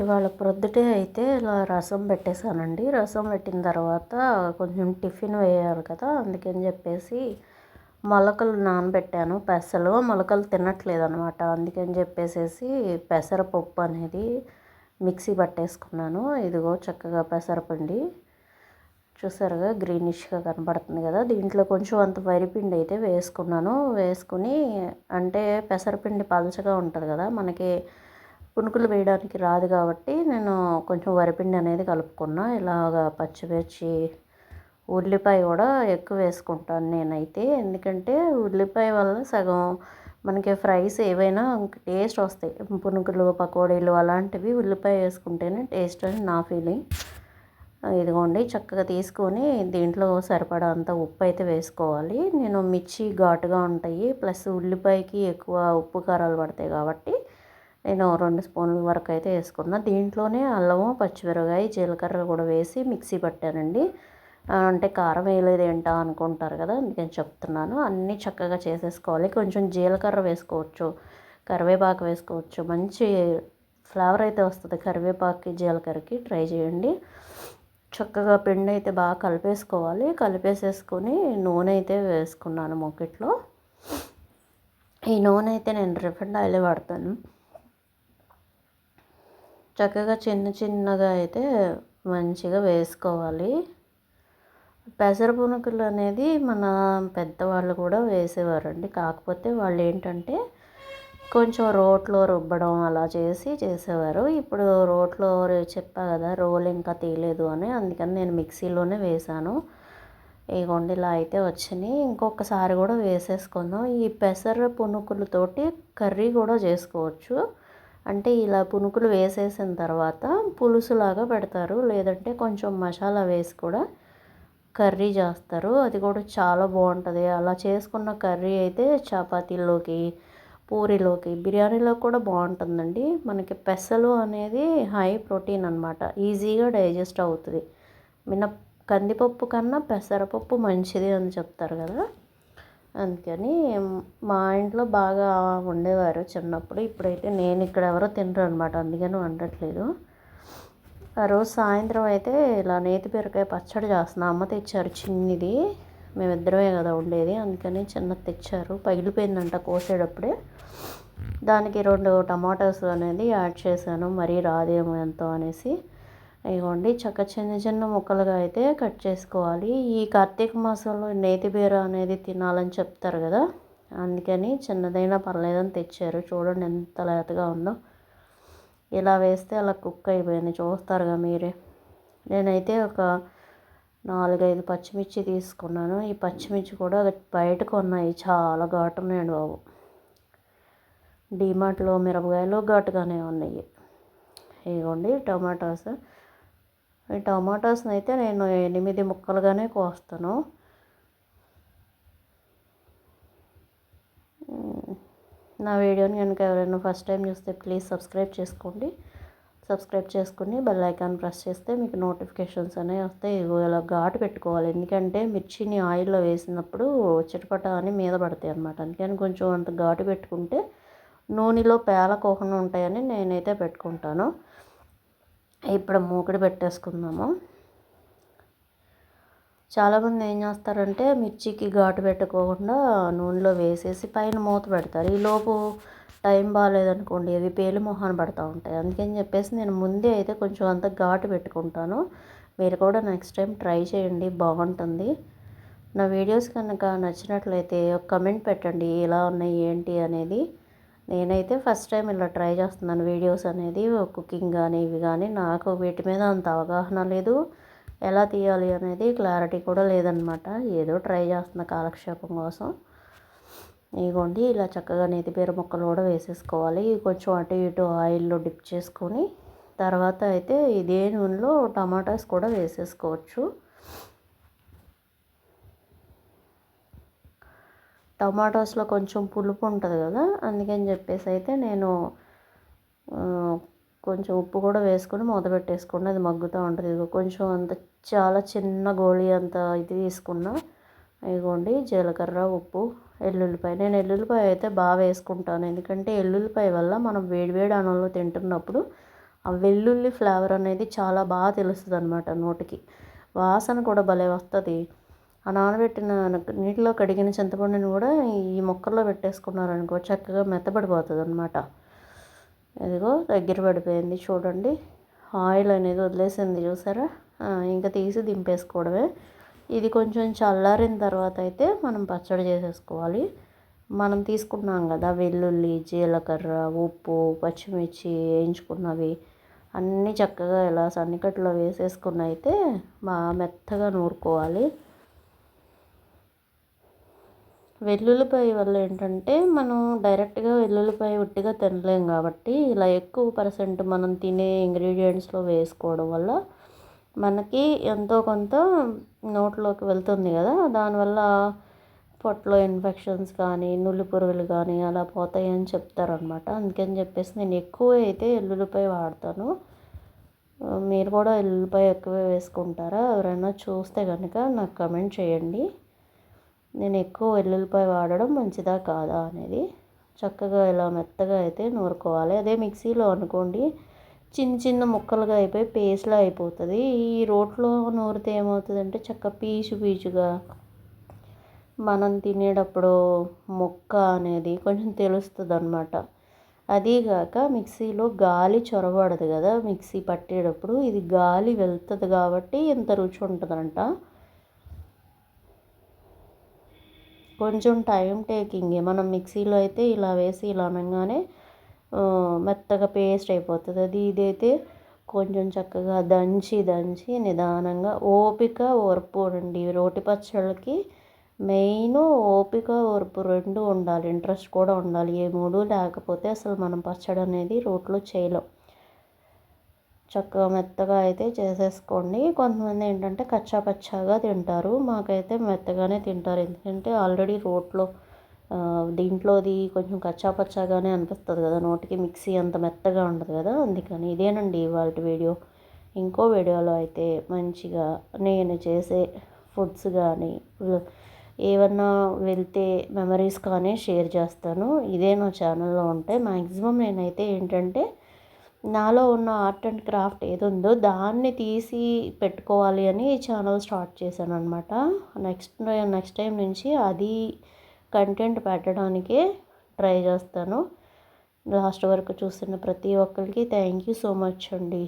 ఇవాళ ప్రొద్దుటే అయితే ఇలా రసం పెట్టేశానండి. రసం పెట్టిన తర్వాత కొంచెం టిఫిన్ వేయాలి కదా అందుకని చెప్పేసి మొలకలు నానబెట్టాను. పెసలు మొలకలు తినట్లేదు అనమాట అందుకని చెప్పేసి పెసరపప్పు అనేది మిక్సీ పట్టేసుకున్నాను. ఇదిగో చక్కగా పెసరపిండి. చూసారుగా గ్రీనిష్గా కనబడుతుంది కదా. దీంట్లో కొంచెం అంత వరిపిండి అయితే వేసుకున్నాను. వేసుకుని అంటే పెసరపిండి పలచగా ఉంటుంది కదా మనకి పునుకులు వేయడానికి రాదు కాబట్టి నేను కొంచెం వరిపిండి అనేది కలుపుకున్నా. ఇలాగ పచ్చిమిర్చి ఉల్లిపాయ కూడా ఎక్కువ వేసుకుంటాను నేనైతే. ఎందుకంటే ఉల్లిపాయ వల్ల సగం మనకి ఫ్రైస్ ఏవైనా టేస్ట్ వస్తాయి. పునుకులు పకోడీలు అలాంటివి ఉల్లిపాయ వేసుకుంటేనే టేస్ట్ అని నా ఫీలింగ్. ఇదిగోండి చక్కగా తీసుకొని దీంట్లో సరిపడా అంత ఉప్పు అయితే వేసుకోవాలి. నేను మిర్చి ఘాటుగా ఉంటాయి. ప్లస్ ఉల్లిపాయకి ఎక్కువ ఉప్పు కారాలు పడతాయి కాబట్టి నేను రెండు స్పూన్ల వరకు అయితే వేసుకున్నా. దీంట్లోనే అల్లము పచ్చిమిరకాయ జీలకర్ర కూడా వేసి మిక్సీ పట్టానండి. అంటే కారం వేయలేదు ఏంటా అనుకుంటారు కదా అందుకని చెప్తున్నాను. అన్నీ చక్కగా చేసేసుకోవాలి. కొంచెం జీలకర్ర వేసుకోవచ్చు కరివేపాకు వేసుకోవచ్చు. మంచి ఫ్లేవర్ అయితే వస్తుంది కరివేపాకు జీలకర్రకి. ట్రై చేయండి. చక్కగా పిండి అయితే బాగా కలిపేసుకోవాలి. కలిపేసేసుకొని నూనె అయితే వేసుకున్నాను మొకెట్లో. ఈ నూనె అయితే నేను రిఫండ్ ఆయిల్ వాడతాను. చక్కగా చిన్న చిన్నగా అయితే మంచిగా వేసుకోవాలి. పెసర పునుకులు అనేది మన పెద్దవాళ్ళు కూడా వేసేవారండి. కాకపోతే వాళ్ళు ఏంటంటే కొంచెం రోట్లో రుబ్బడం అలా చేసి చేసేవారు. ఇప్పుడు రోట్లో చెప్పా కదా రోల్ ఇంకా తీయలేదు అని అందుకని నేను మిక్సీలోనే వేసాను ఇగోండి ఇలా అయితే వచ్చినాయి. ఇంకొకసారి కూడా వేసేసుకుందాం. ఈ పెసర పునుకులతోటి కర్రీ కూడా చేసుకోవచ్చు. అంటే ఇలా పునుకులు వేసేసిన తర్వాత పులుసులాగా పెడతారు. లేదంటే కొంచెం మసాలా వేసి కూడా కర్రీ చేస్తారు. అది కూడా చాలా బాగుంటుంది. అలా చేసుకున్న కర్రీ అయితే చపాతీలోకి పూరీలోకి బిర్యానీలో కూడా బాగుంటుందండి. మనకి పెసలు అనేది హై ప్రోటీన్ అనమాట ఈజీగా డైజెస్ట్ అవుతుంది. మిన కందిపప్పు కన్నా పెసరపప్పు మంచిది అని చెప్తారు కదా. అందుకని మా ఇంట్లో బాగా వండేవారు చిన్నప్పుడు. ఇప్పుడైతే నేను ఇక్కడ ఎవరో తినరు అనమాట అందుకని వండట్లేదు ఆ రోజు సాయంత్రం అయితే ఇలా నేతి బీరకాయ పచ్చడి చేస్తున్నా. అమ్మ తెచ్చారు చిన్నది. మేమిద్దరమే కదా ఉండేది అందుకని చిన్నది తెచ్చారు. పగిలిపోయిందంట కోసేటప్పుడే. దానికి రెండు టమాటోస్ అనేది యాడ్ చేశాను. మరీ రాదేమో ఎంతో అనేసి. ఇవ్వండి చక్క చిన్న చిన్న ముక్కలుగా అయితే కట్ చేసుకోవాలి. ఈ కార్తీక మాసంలో నేతి బీర అనేది తినాలని చెప్తారు కదా అందుకని చిన్నదైనా పర్లేదని తెచ్చారు. చూడండి ఎంత లేతగా ఉందో. ఇలా వేస్తే అలా కుక్ అయిపోయింది చూస్తారుగా మీరే. నేనైతే ఒక నాలుగైదు పచ్చిమిర్చి తీసుకున్నాను. ఈ పచ్చిమిర్చి కూడా బయటకు ఉన్నాయి చాలా ఘాటు ఉన్నాయండి బాబు. డీమార్ట్లో మిరపకాయలు ఘాటుగానే ఉన్నాయి. ఇదిగోండి టమాటాస్. ఈ టమాటాస్ని అయితే నేను ఎనిమిది ముక్కలుగానే కోస్తాను. నా వీడియోని కనుక ఎవరైనా ఫస్ట్ టైం చూస్తే ప్లీజ్ సబ్స్క్రైబ్ చేసుకోండి. సబ్స్క్రైబ్ చేసుకుని బెల్ ఐకాన్ ప్రెస్ చేస్తే మీకు నోటిఫికేషన్స్ అనేవి వస్తాయి. ఇలా ఘాటు పెట్టుకోవాలి. ఎందుకంటే మిర్చిని ఆయిల్లో వేసినప్పుడు చిటపట అని మీద పడతాయి అనమాట అందుకని కొంచెం అంత ఘాటు పెట్టుకుంటే నూనెలో పేలకోకుండా ఉంటాయని నేనైతే పెట్టుకుంటాను. ఇప్పుడు మూకుడు పెట్టేసుకుందాము. చాలామంది ఏం చేస్తారంటే మిర్చికి ఘాటు పెట్టుకోకుండా నూనెలో వేసేసి పైన మూత పెడతారు. ఈలోపు టైం బాగాలేదనుకోండి అవి పేలు మొహాన్ని పడుతూ ఉంటాయి. అందుకని చెప్పేసి నేను ముందే అయితే కొంచెం అంత ఘాటు పెట్టుకుంటాను. మీరు కూడా నెక్స్ట్ టైం ట్రై చేయండి బాగుంటుంది. నా వీడియోస్ కనుక నచ్చినట్లయితే ఒక కమెంట్ పెట్టండి ఎలా ఉన్నాయి ఏంటి అనేది. నేనైతే ఫస్ట్ టైం ఇలా ట్రై చేస్తున్నాను వీడియోస్ అనేది కుకింగ్ కానీ ఇవి కానీ నాకు వీటి మీద అంత అవగాహన లేదు. ఎలా తీయాలి అనేది క్లారిటీ కూడా లేదనమాట. ఏదో ట్రై చేస్తున్న కాలక్షేపం కోసం. ఇదిగోండి ఇలా చక్కగా నేతిపీర ముక్కలు కూడా వేసేసుకోవాలి. కొంచెం అటు ఇటు ఆయిల్లో డిప్ చేసుకొని తర్వాత అయితే ఇదే నూనెలో టమాటాస్ కూడా వేసేసుకోవచ్చు. టమాటోస్లో కొంచెం పులుపు ఉంటుంది కదా అందుకని చెప్పేసి అయితే నేను కొంచెం ఉప్పు కూడా వేసుకొని మూత పెట్టేసుకుని అది మగ్గుతూ ఉంటుంది. ఇదిగో కొంచెం అంత చాలా చిన్న గోళీ అంత ఇది తీసుకున్నా ఇదిగోండి జీలకర్ర ఉప్పు ఎల్లుల్లిపాయ. నేను ఎల్లుల్లిపాయ అయితే బాగా వేసుకుంటాను ఎందుకంటే ఎల్లుల్లిపాయ వల్ల మనం వేడివేడి అన్నంలో తింటున్నప్పుడు ఆ వెల్లుల్లి ఫ్లేవర్ అనేది చాలా బాగా తెలుస్తుంది అనమాట నోటికి. వాసన కూడా భలే వస్తుంది. ఆ నానబెట్టిన నీటిలో కడిగిన చింతపండుని కూడా ఈ మొక్కల్లో పెట్టేసుకున్నారనుకో చక్కగా మెత్తబడిపోతుంది అనమాట ఇదిగో దగ్గర పడిపోయింది చూడండి. ఆయిల్ అనేది వదిలేసింది చూసారా? ఇంకా తీసి దింపేసుకోవడమే. ఇది కొంచెం చల్లారిన తర్వాత అయితే మనం పచ్చడి చేసేసుకోవాలి. మనం తీసుకున్నాం కదా వెల్లుల్లి జీలకర్ర ఉప్పు పచ్చిమిర్చి వేయించుకున్నవి. అన్నీ చక్కగా ఇలా సన్నికట్లో వేసేసుకున్న అయితే బాగా మెత్తగా నూరుకోవాలి. వెల్లుల్లిపాయ వల్ల ఏంటంటే మనం డైరెక్ట్గా వెల్లుల్లిపాయ ఉట్టిగా తినలేం కాబట్టి ఇలా ఎక్కువ పర్సెంట్ మనం తినే ఇంగ్రీడియంట్స్లో వేసుకోవడం వల్ల మనకి ఎంతో కొంత నోట్లోకి వెళ్తుంది కదా. దానివల్ల పొట్టలో ఇన్ఫెక్షన్స్ కానీ నులి పురుగులు కానీ అలా పోతాయి అని చెప్తారనమాట. అందుకని చెప్పేసి నేను ఎక్కువ అయితే ఎల్లుల్లిపాయ వాడతాను. మీరు కూడా ఎల్లుల్లిపాయ ఎక్కువ వేసుకుంటారా? ఎవరైనా చూస్తే కనుక నాకు కమెంట్ చేయండి. నేను ఎక్కువ వెల్లుల్లిపాయ వాడడం మంచిదా కాదా అనేది చక్కగా ఇలా మెత్తగా అయితే నూరుకోవాలి. అదే మిక్సీలో అనుకోండి చిన్న చిన్న ముక్కలుగా అయిపోయి పేస్ట్లా అయిపోతుంది. ఈ రోట్లో నూరితే ఏమవుతుందంటే చక్క పీచు పీచుగా మనం తినేటప్పుడు ముక్క అనేది కొంచెం తెలుస్తుంది అనమాట అదీగాక మిక్సీలో గాలి చొరబడదు కదా మిక్సీ పట్టేటప్పుడు ఇది గాలి వెళ్తుంది కాబట్టి ఇంత రుచి ఉంటుందంట. కొంచెం టైం టేకింగ్. మనం మిక్సీలో అయితే ఇలా వేసి ఇలా అనగానే మెత్తగా పేస్ట్ అయిపోతుంది. అది ఇదైతే కొంచెం చక్కగా దంచి దంచి నిదానంగా ఓపిక ఓర్పు అండి రోటి పచ్చళ్ళకి మెయిన్ ఓపిక ఓర్పు రెండు ఉండాలి. ఇంట్రెస్ట్ కూడా ఉండాలి. ఏ మూడు లేకపోతే అసలు మనం పచ్చడి అనేది రోట్లో చేయలేం. చక్కగా మెత్తగా అయితే చేసేసుకోండి. కొంతమంది ఏంటంటే కచ్చా పచ్చాగా తింటారు. మాకైతే మెత్తగానే తింటారు. ఎందుకంటే ఆల్రెడీ రోట్లో దీంట్లోది కొంచెం కచ్చా పచ్చాగానే అనిపిస్తుంది కదా. నోటికి మిక్సీ అంత మెత్తగా ఉండదు కదా. అందుకని ఇదేనండి ఇవాళ వీడియో. ఇంకో వీడియోలో అయితే మంచిగా నేను చేసే ఫుడ్స్ కానీ ఏమన్నా వెళ్తే మెమరీస్ కానీ షేర్ చేస్తాను. ఇదే నా ఛానల్లో ఉంటే మ్యాక్సిమం నేనైతే ఏంటంటే నాలో ఉన్న ఆర్ట్ అండ్ క్రాఫ్ట్ ఏది ఉందో దాన్ని తీసి పెట్టుకోవాలి అని ఛానల్ స్టార్ట్ చేశాను అనమాట నెక్స్ట్ నెక్స్ట్ టైం నుంచి అది కంటెంట్ పెట్టడానికే ట్రై చేస్తాను. లాస్ట్ వరకు చూస్తున్న ప్రతి ఒక్కరికి థ్యాంక్ యూ సో మచ్ అండి.